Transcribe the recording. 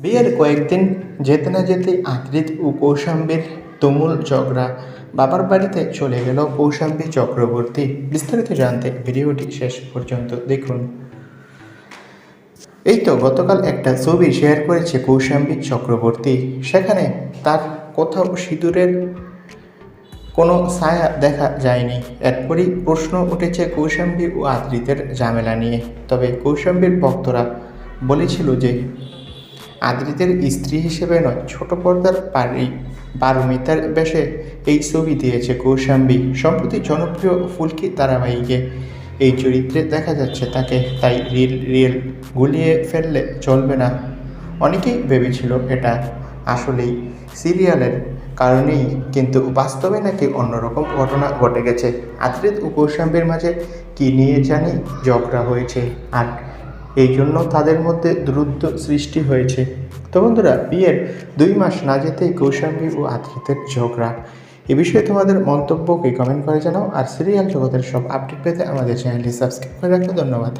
বিয়ের কয়েকদিন যেতে না যেতে আদ্রিত ও কৌশাম্বীর তুমুল ঝগড়া। বাবার বাড়িতে চলে গেল কৌশাম্বী চক্রবর্তী। বিস্তারিত জানতে ভিডিওটি শেষ পর্যন্ত দেখুন। এই তো গতকাল একটা ছবি শেয়ার করেছে কৌশাম্বী চক্রবর্তী। সেখানে তার কোথাও সিঁদুরের কোনো ছায়া দেখা যায়নি। এরপরই প্রশ্ন উঠেছে কৌশাম্বী ও আদ্রিতের ঝামেলা নিয়ে। তবে কৌশাম্বীর ভক্তরা বলেছিল যে আদ্রিতের স্ত্রী হিসেবে নয়, ছোট পর্দার পারি পারমিতার বেশে এই ছবি দিয়েছে কৌশাম্বী। সম্প্রতি জনপ্রিয় ফুলকি ধারাবাহিকে এই চরিত্রে দেখা যাচ্ছে, তাকে তাই রিল রিয়েল গুলিয়ে ফেললে চলবে না। অনেকেই ভেবেছিল এটা আসলেই সিরিয়ালের কারণেই, কিন্তু বাস্তবে নাকি অন্যরকম ঘটনা ঘটে গেছে। আদ্রিত ও কৌশাম্বীর মাঝে কী নিয়ে জানি ঝগড়া হয়েছে, আর এই জন্য তাদের মধ্যে দ্রুত সৃষ্টি হয়েছে। তো বন্ধুরা, বিয়ের দুই মাস না যেতেই কৌশাম্বী ও আদ্রিতের ঝগড়া। এ বিষয়ে তোমাদের মন্তব্যকে কমেন্ট করে জানাও। আর সিরিয়াল জগতের সব আপডেট পেতে আমাদের চ্যানেলটি সাবস্ক্রাইব করে রাখতে ধন্যবাদ।